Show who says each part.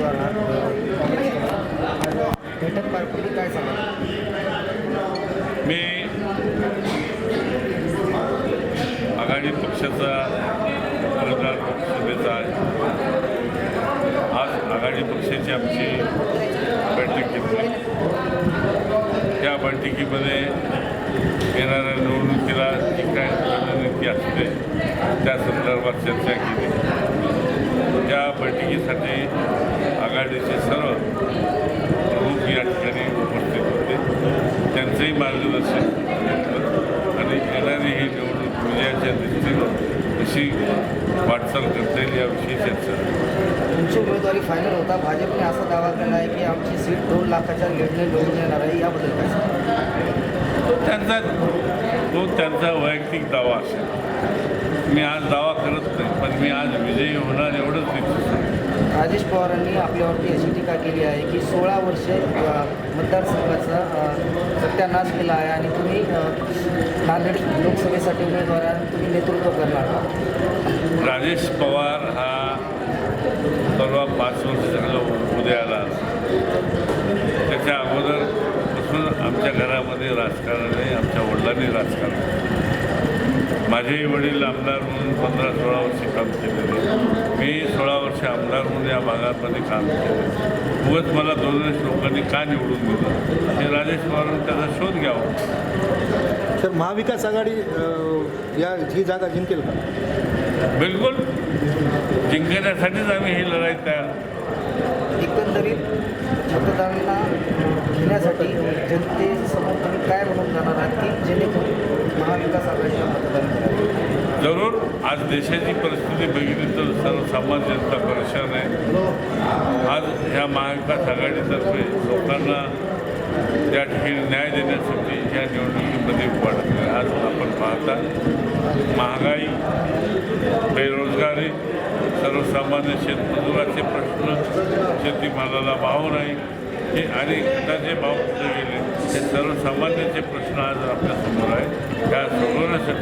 Speaker 1: उमेदवार बैठक पार पडली काय सांगा
Speaker 2: मी आघाडी पक्षाचा मतदार लोकसभेचा आहे. आज आघाडी पक्षाची आमची बैठक घेतली त्या बैठकीमध्ये येणाऱ्या निवडणुकीला जी काय रणनीती असते त्या संदर्भात चर्चा केली. त्या बैठकीसाठी आघाडीचे सर्व प्रमुख या ठिकाणी उपस्थित होते. त्यांचंही मार्गदर्शन आणि येणारी ही निवडणूक विजयाच्या दृष्टीनं कशी वाटचाल करता येईल याविषयी चर्चा.
Speaker 1: तुमची उमेदवारी फायनल होता. भाजपने असा दावा केला आहे की आमची सीट दोन लाखाच्या लीडने निवडून येणार आहे. याबद्दल काय सांगा
Speaker 2: तो त्यांचा तो त्यांचा वैयक्तिक दावा असेल. मी आज दावा करत नाही पण मी आज विजयी होणार एवढंच सांगतो.
Speaker 1: राजेश पवारांनी आपल्यावरती अशी टीका केली आहे की सोळा वर्षे मतदारसंघाचा सत्यानाश केला आहे आणि तुम्ही नांदेड लोकसभेसाठी उमेदवार आहे आणि तुम्ही नेतृत्व करणार
Speaker 2: राजेश पवार हा परवा पाच वर्ष झालं उदयाला आला. त्याच्या अगोदरपासून आमच्या घरामध्ये राजकारण आहे आमच्या वडिलांनी राजकारण. माझेही वडील आमदार म्हणून पंधरा सोळा वर्ष काम केलेले. मी सोळा वर्ष आमदार म्हणून या भागामध्ये काम केलं उगाच मला दोन वेळेस लोकांनी का निवडून दिलं? हे राजेश पवारांनी त्याचा शोध घ्यावा.
Speaker 3: तर महाविकास आघाडी या ही जागा जिंकेल का?
Speaker 2: बिलकुल. जिंकण्यासाठीच आम्ही ही लढाई तयार.
Speaker 1: एकंदरीत मतदारांना घेण्यासाठी जनतेसमोर तुम्ही काय म्हणून जाणार आहात की जेणेकरून मतदान
Speaker 2: जरूर. आज देशाची परिस्थिती बघितली तर सर्वसामान्य जनता परेशान आहे. आज ह्या महाविकास आघाडीतर्फे लोकांना त्या ठिकाणी न्याय देण्यासाठी ह्या निवडणुकीमध्ये वाढत आज आपण पाहता महागाई बेरोजगारी सर्वसामान्य शेतमजुराचे प्रश्न शेतीमालाला भाव नाही. हे अनेक घटाचे भाव गेले हे सर्वसामान्यांचे प्रश्न आज आपल्यासमोर आहे त्या सोडवण्यासाठी